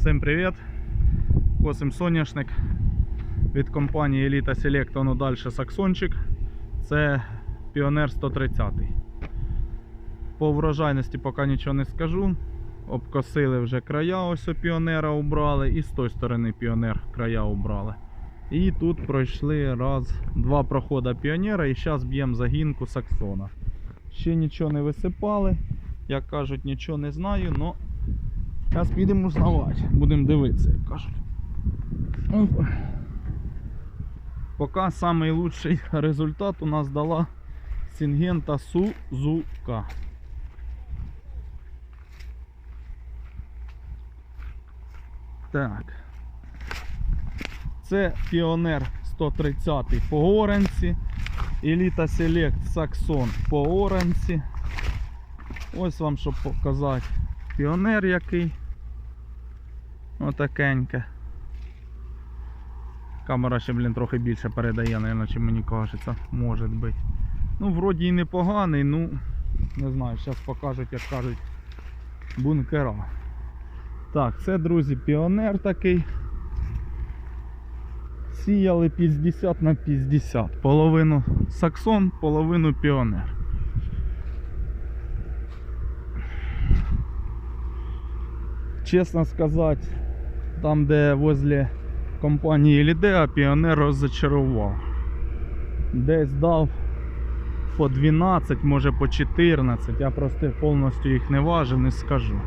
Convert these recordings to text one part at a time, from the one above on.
Всім привіт! Косим соняшник від компанії Elita Select, воно далі Саксончик. Це Піонер 130. По врожайності поки нічого не скажу. Обкосили вже края, ось у піонера убрали, і з тої сторони піонер края убрали. І тут пройшли раз, два проходи піонера, і зараз б'ємо загінку Саксона. Ще нічого не висипали, як кажуть, нічого не знаю, але Зараз підемо узнавати, будемо дивитися, як кажуть. Опа. Поки найкращий результат у нас дала Сінгента Сузука. Так. Це Піонер 130 по оранці. Еліта Select Saxon по оранці. Ось вам щоб показати. Піонер який. Отакеньке. Камера ще, блін, трохи більше передає, наверное, чим мені кажеться. Може бути. Ну, вроді і непоганий, ну, не знаю, зараз покажуть, як кажуть, бункера. Так, це, друзі, піонер такий. Сіяли 50 на 50. Половину саксон, половину піонер. Чесно сказати, там, де возле компанії Лідеа, піонер розчарував. Десь дав по 12, може по 14. Я просто повністю їх не важив, не скажу.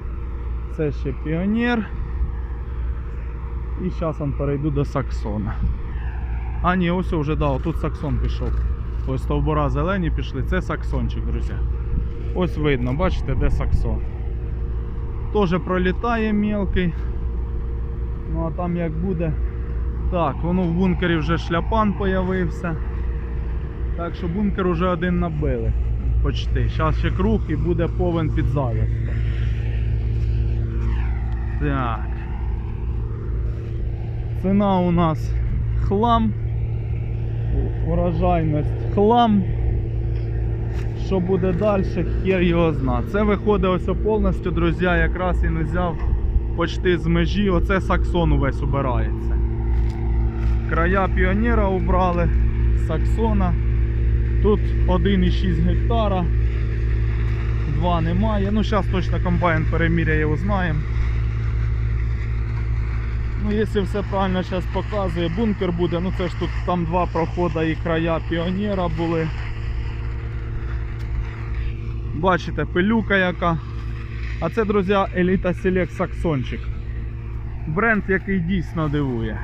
Це ще піонер. І зараз перейду до саксона. А ні, ось вже дав, тут саксон пішов. Ось стовбура зелені пішли, це саксончик, друзі. Ось видно, бачите, де саксон. Теж пролітає мелкий. Ну а там як буде. Так, воно в бункері вже шляпан появився. Так що бункер вже один набили. Почти. Зараз ще круг і буде повен під зав'язку. Так. Ціна у нас хлам. Урожайність хлам. Що буде далі, хер його зна. Це виходить ось повністю, друзі, якраз і не взяв почти з межі. Оце саксон увесь убирається. Края піонера убрали, саксона. Тут 1,6 гектара. Два немає. Ну, зараз точно комбайн переміряє, узнаємо. Ну, якщо все правильно зараз показує, бункер буде, ну це ж тут там два проходи і края піонера були. Бачите, пилюка яка. А це, друзі, Еліта Select Саксончик. Бренд, який дійсно дивує.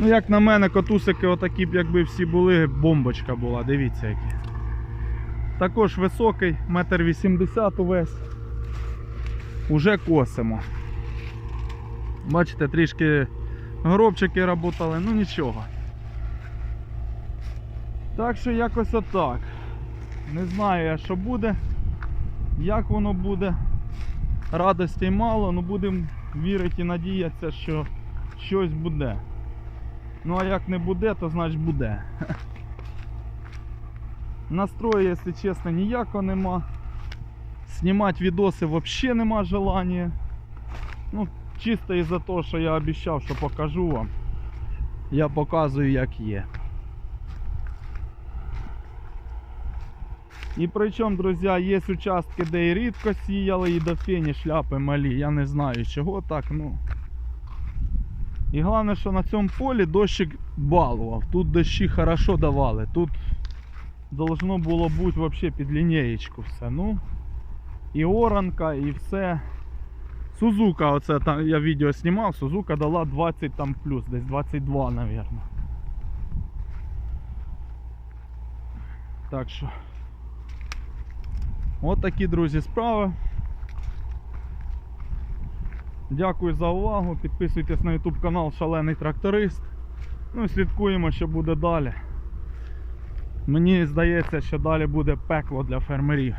Ну, як на мене, котусики отакі б якби всі були, бомбочка була, дивіться які. Також високий, метр вісімдесят увесь. Уже косимо. Бачите, трішки гробчики працювали, ну нічого. Так що якось отак. Не знаю я, що буде, як воно буде. Радості мало, ну будемо вірити і надіятися, що щось буде. Ну а як не буде, то значить буде. Настрою, якщо чесно, ніякого нема. Знімати відоси взагалі нема желання. Ну, чисто із-за того, що я обіцяв, що покажу вам. Я показую як є. І причому, друзі, є участки, де і рідко сіяли, і до фені шляпи малі. Я не знаю чого так, ну. І головне, що на цьому полі дощик балував. Тут дощі хорошо давали. Тут должно було бути взагалі під лінієчку все. Ну. І оранка, і все. Сузука, оце там я відео знімав, Сузука дала 20 там плюс, десь 22, мабуть. Так що. От такі, друзі, справи. Дякую за увагу. Підписуйтесь на YouTube канал Шалений Тракторист. Ну і слідкуємо, що буде далі. Мені здається, що далі буде пекло для фермерів.